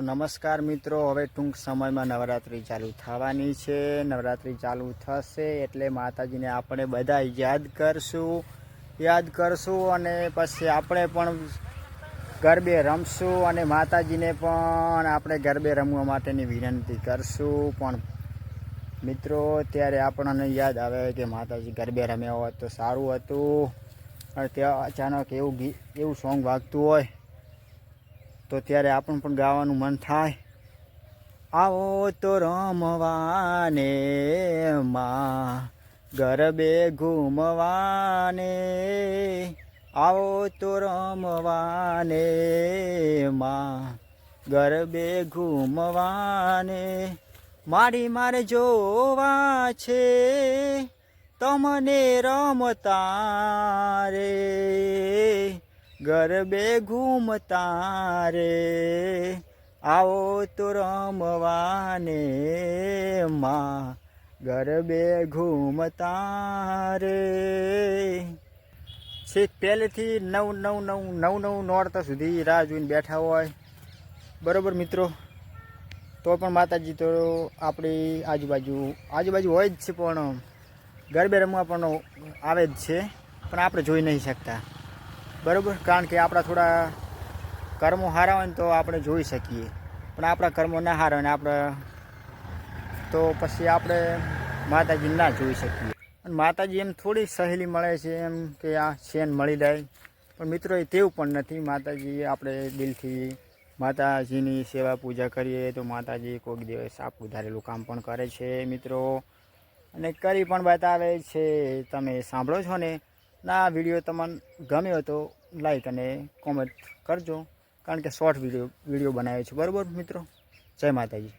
નમસ્કાર મિત્રો. હવે ટૂંક સમયમાં નવરાત્રિ ચાલુ થવાની છે. નવરાત્રિ ચાલુ થશે એટલે માતાજીને આપણે બધા યાદ કરશું. યાદ કરશું અને પછી આપણે પણ ગરબે રમશું અને માતાજીને પણ આપણે ગરબે રમવા માટેની વિનંતી કરશું. પણ મિત્રો, ત્યારે આપણને યાદ આવે કે માતાજી ગરબે રમ્યા હોત તો સારું હતું. અને ત્યાં અચાનક એવું ગીત એવું સોંગ વાગતું હોય તો ત્યારે આપણને પણ ગાવાનું મન થાય. આવો તો રમવાને માં, ગરબે ઘૂમવાને. આવો તો રમવાને માં, ગરબે ઘૂમવાને. મારી મારે જોવા છે, તમને રમતા રે. ગરબે ઘૂમતા રે આવો તો રમવાને માં. ગરબે ઘૂમતા રે છેક પહેલેથી નવ નવ નવ નવ નવ નોરતા સુધી રાહ જોઈને બેઠા હોય. બરાબર મિત્રો? તો પણ માતાજી તો આપણી આજુબાજુ આજુબાજુ હોય જ છે પણ ગરબે રમવા પણ આવે જ છે. પણ આપણે જોઈ નહીં શકતા. બરાબર? કારણ કે આપણા થોડા કર્મો સારા હોય ને તો આપણે જોઈ શકીએ. પણ આપણા કર્મો ના સારા હોય ને આપણે તો પછી આપણે માતાજી ના જોઈ શકીએ. અને માતાજી એમ થોડી સહેલી મળે છે એમ કે આ શેન મળી જાય. પણ મિત્રો, એ તેવું પણ નથી. માતાજી આપણે દિલથી માતાજીની સેવા પૂજા કરીએ તો માતાજી કોઈક દિવસ આપ ધારેલું કામ પણ કરે છે, મિત્રો. અને કરી પણ બતાવે છે. તમે સાંભળો છો ને? ના વીડિયો તમને ગમ્યો તો લાઈક અને કોમેન્ટ કરજો. કારણ કે શોર્ટ વીડિયો વીડિયો બનાવ્યો છે. બરાબર મિત્રો? જય માતાજી.